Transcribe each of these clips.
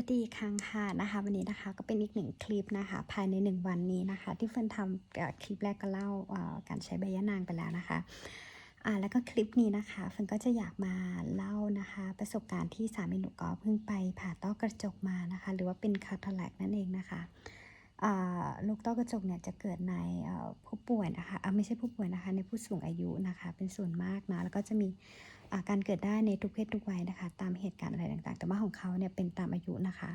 วัสดีครั้งค่ะนะคะวันนี้นะคะก็เป็นอีกหนึ่งคลิปนะคะ ภายในหนึ่งวันนี้นะคะ ที่เฟิร์นทำคลิปแรกก็เล่าการใช้ใบยะนางไปแล้วนะคะอ่าแล้วก็คลิปนี้นะคะเฟิร์นก็จะอยากมาเล่านะคะ ประสบการณ์ที่สามีหนูก็เพิ่งไปผ่าต้อกระจกมานะคะ หรือว่าเป็นคาทอแลกนั่นเองนะคะ ลูกต้อกระจกเนี่ยจะเกิดในผู้ป่วยนะคะอ่าไม่ใช่ผู้ป่วยนะคะในผู้สูงอายุนะคะเป็นส่วนมากนะแล้วก็จะมีการเกิดได้ในทุกเพศทุกวัยนะคะตามเหตุการณ์อะไรต่างๆ แต่ว่าของเขาเนี่ยเป็นตามอายุนะคะ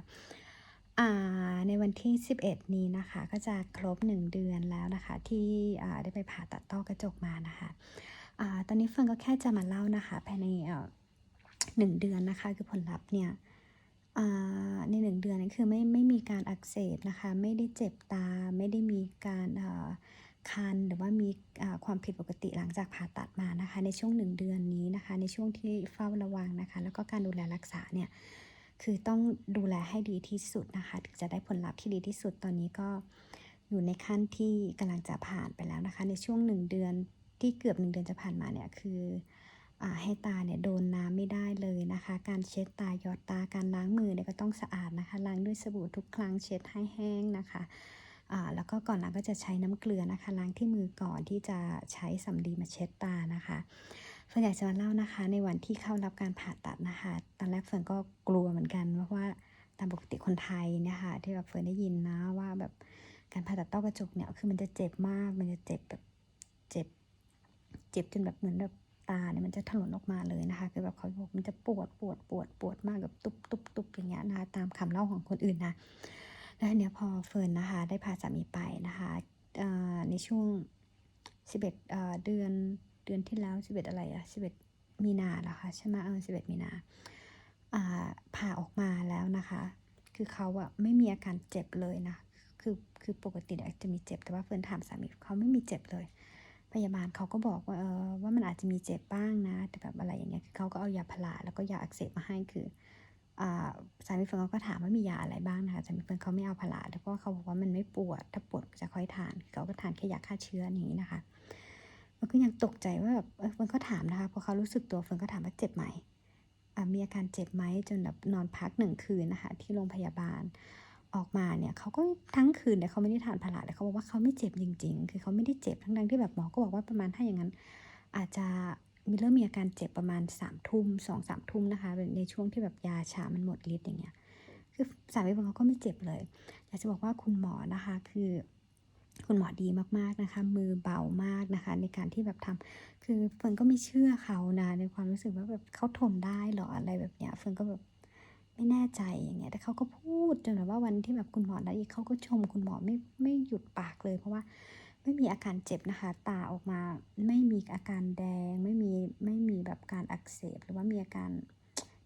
ในวันที่ 11 นี้นะคะก็จะครบ 1 เดือนแล้วนะคะที่ได้ไปผ่าตัดต้อกระจกมานะคะอตอนนี้เฟิร์นก็แค่จะมาเล่านะคะภายในหนึ่งเดือนนะคะคือผลลัพธ์เนี่ย ในหนึ่งเดือนนี้คือไม่ไม่มีการอักเสบนะคะ ไม่ได้เจ็บตา ไม่ได้มีการอ่อคันหรือว่ามีความผิดปกติหลังจากผ่าตัดมานะคะ ในช่วง1เดือนนี้นะคะ ในช่วงที่เฝ้าระวังนะคะ แล้วก็การดูแลรักษาเนี่ยคือต้องดูแลให้ดีที่สุดนะคะถึงจะได้ผลลัพธ์ที่ดีที่สุดตอนนี้ก็อยู่ในขั้นที่กำลังจะผ่านไปแล้วนะคะ ในช่วง1เดือนที่เกือบ1เดือนจะผ่านมาเนี่ยคือ ให้ตาเนี่ยโดนน้ำไม่ได้เลยนะคะ การเช็ดตาหยอดตาการล้างมือเนี่ยก็ต้องสะอาดนะคะ ล้างด้วยสบู่ทุกครั้งเช็ดให้แห้งนะคะอ่าแล้วก็ก่อนล้างก็จะใช้น้ำเกลือนะคะ ล้างที่มือก่อนที่จะใช้สำลีมาเช็ดตานะคะเฟิร์นอยากจะมาเล่านะคะ ในวันที่เข้ารับการผ่าตัดนะคะ ตอนแรกเฟิร์นก็กลัวเหมือนกันเพราะว่าตามปกติคนไทยเนี่ยค่ะที่แบบเฟิร์นได้ยินนะว่าแบบการผ่าตัดต้อกระจกเนี่ยคือมันจะเจ็บมาก มันจะเจ็บแบบเจ็บ เจ็บจนแบบเหมือนแบบ ตาเนี่ยมันจะถลนออกมาเลยนะคะ คือแบบเขาบอกมันจะปวดปวดปวดปวดมากแบบตุบตุบตุบอย่างเงี้ยนะคะตามคำเล่าของคนอื่นนะแล้วเนี้ยพอเฟิร์นนะคะ ได้พาสามีไปนะคะในช่วง 11เอ่อเดือนเดือนที่แล้ว 11 อะไรอะ11 มีนาเหรอคะใช่ไหมเออ11 มีนาอ่าผ่าออกมาแล้วนะคะ คือเขาอะไม่มีอาการเจ็บเลยนะคือคือปกติเนี่ยจะมีเจ็บแต่ว่าเฟิร์นถามสามีเขาไม่มีเจ็บเลย พยาบาลเขาก็บอกว่าเออว่ามันอาจจะมีเจ็บบ้างนะ แต่แบบอะไรอย่างเงี้ยคือเขาก็เอายาพาราแล้วก็ยาอักเสบมาให้คืออ่าสามีเฟิร์นเขาก็ถามว่ามียาอะไรบ้างนะคะสามีเฟิร์นเขาไม่เอาพาราแต่เพราะว่าเขาบอกว่ามันไม่ปวด ถ้าปวดจะค่อยทานเขาก็ทานแค่ยาฆ่าเชื้ออย่างนี้นะคะมันก็ยังตกใจว่าแบบเออเฟิร์นก็ถามนะคะพอเขารู้สึกตัวเฟิร์นก็ถามว่าเจ็บไหมมีอาการเจ็บไหมจนแบบนอนพักหนึ่งคืนนะคะที่โรงพยาบาล ออกมาเนี่ยเขาก็ทั้งคืนเนี่ยเขาไม่ได้ทานพาราแต่เขาบอกว่าเขาไม่เจ็บจริง ๆ คือเขาไม่ได้เจ็บทั้งๆที่แบบหมอก็บอกว่าประมาณถ้าอย่างนั้น อาจจะมีเริ่มมีอาการเจ็บประมาณ3ามทุ่มสองสามทุ่มนะคะในช่วงที่แบบยาชามันหมดฤทธิ์อย่างเงี้ยคือสามีเขาก็ไม่เจ็บเลยอยากจะบอกว่าคุณหมอนะคะคือคุณหมอดีมากๆนะคะ มือเบามากนะคะ ในการที่แบบทำคือเฟิร์นก็ไม่เชื่อเขานะในความรู้สึกว่าแบบเขาทนได้หรออะไรแบบเนี้ยเฟิร์นก็แบบ ไม่แน่ใจอย่างเงี้ย แต่เขาก็พูดจนแบบว่าวันที่แบบคุณหมอนัดอีกเขาก็ชมคุณหมอไม่ไม่หยุดปากเลย เพราะว่าไม่มีอาการเจ็บนะคะ ตาออกมาไม่มีอาการแดง ไม่มีไม่มีแบบการอักเสบ หรือว่ามีอาการ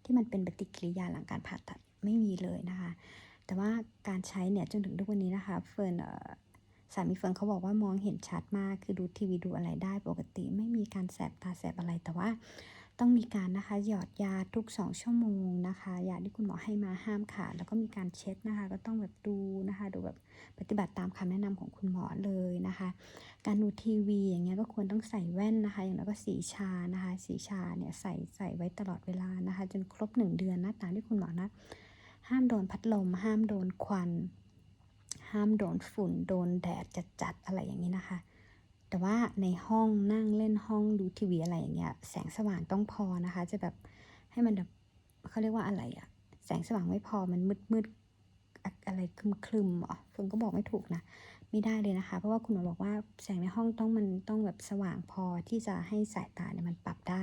ที่มันเป็นปฏิกิริยาหลังการผ่าตัดไม่มีเลยนะคะ แต่ว่าการใช้เนี่ยจนถึงทุกวันนี้นะคะเฟิร์นสามีเฟิร์นเขาบอกว่ามองเห็นชัดมาก คือดูทีวีดูอะไรได้ปกติ ไม่มีการแสบตาแสบอะไรแต่ว่า ต้องมีการนะคะหยอดยาทุก 2 ชั่วโมงนะคะยาที่คุณหมอให้มาห้ามขาดแล้วก็มีการเช็ดนะคะ ก็ต้องแบบดูนะคะดูแบบปฏิบัติตามคำแนะนำของคุณหมอเลยนะคะ การดูทีวีอย่างเงี้ยก็ควรต้องใส่แว่นนะคะ อย่างน้อยก็สีชานะคะ สีชาเนี่ยใส่ใส่ไว้ตลอดเวลานะคะ จนครบ 1 เดือนนะตามที่คุณหมอนะห้ามโดนพัดลม ห้ามโดนควัน ห้ามโดนฝุ่นโดนแดดจัดๆอะไรอย่างนี้นะคะ แต่ว่าในห้องนั่งเล่นห้องดูทีวีอะไรอย่างเงี้ยแสงสว่างต้องพอนะคะ จะแบบให้มันแบบเขาเรียกว่าอะไรอะแสงสว่างไม่พอมันมืดมืดอะไรคลึมคลึมๆเหรอเฟิร์นก็บอกไม่ถูกนะ ไม่ได้เลยนะคะ เพราะว่าคุณหมอบอกว่าแสงในห้องต้องมันต้องแบบสว่างพอที่จะให้สายตาเนี่ยมันปรับได้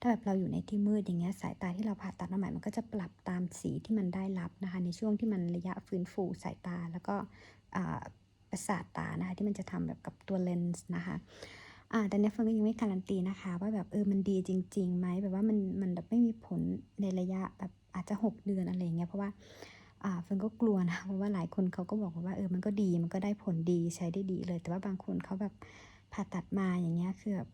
ถ้าแบบเราอยู่ในที่มืดอย่างเงี้ยสายตาที่เราผ่าตัดมาใหม่มันก็จะปรับตามสีที่มันได้รับนะคะ ในช่วงที่มันระยะฟื้นฟูสายตาแล้วก็อ่า ประสาทตานะคะที่มันจะทำแบบกับตัวเลนส์นะคะอ่าแต่เนี้ยเฟิร์นก็ยังไม่การันตีนะคะ ว่าแบบเออมันดีจริงๆไหมแบบว่ามันมันแบบไม่มีผลในระยะแบบอาจจะหกเดือนอะไรเงี้ยเพราะว่าอ่าเฟิร์นก็กลัวนะเพราะว่าหลายคนเขาก็บอกว่าเออมันก็ดีมันก็ได้ผลดีใช้ได้ดีเลย แต่ว่าบางคนเขาแบบผ่าตัดมาอย่างเงี้ยคือแบบ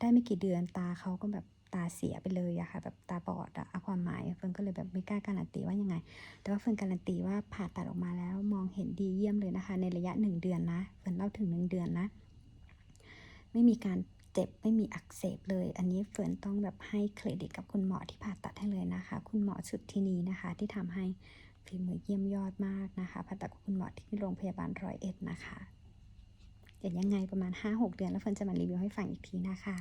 ได้ไม่กี่เดือนตาเขาก็แบบ ตาเสียไปเลยอะค่ะแบบตาบอดอะความหมายเฟิร์นก็เลยแบบไม่กล้าการันตีว่ายังไง แต่ว่าเฟิร์นการันตีว่าผ่าตัดออกมาแล้วมองเห็นดีเยี่ยมเลยนะคะ ในระยะหนึ่งเดือนนะเฟิร์นเล่าถึงหนึ่งเดือนนะ ไม่มีการเจ็บไม่มีอักเสบเลย อันนี้เฟิร์นต้องแบบให้เครดิตกับคุณหมอที่ผ่าตัดให้เลยนะคะ คุณหมอชุดที่นี้นะคะ ที่ทำให้ฝีมือเยี่ยมยอดมากนะคะผ่าตัดกับคุณหมอที่โรงพยาบาลร้อยเอ็ดนะคะเดี๋ยวยังไงประมาณ 5-6 เดือนแล้วเฟิร์นจะมารีวิวให้ฟังอีกทีนะคะ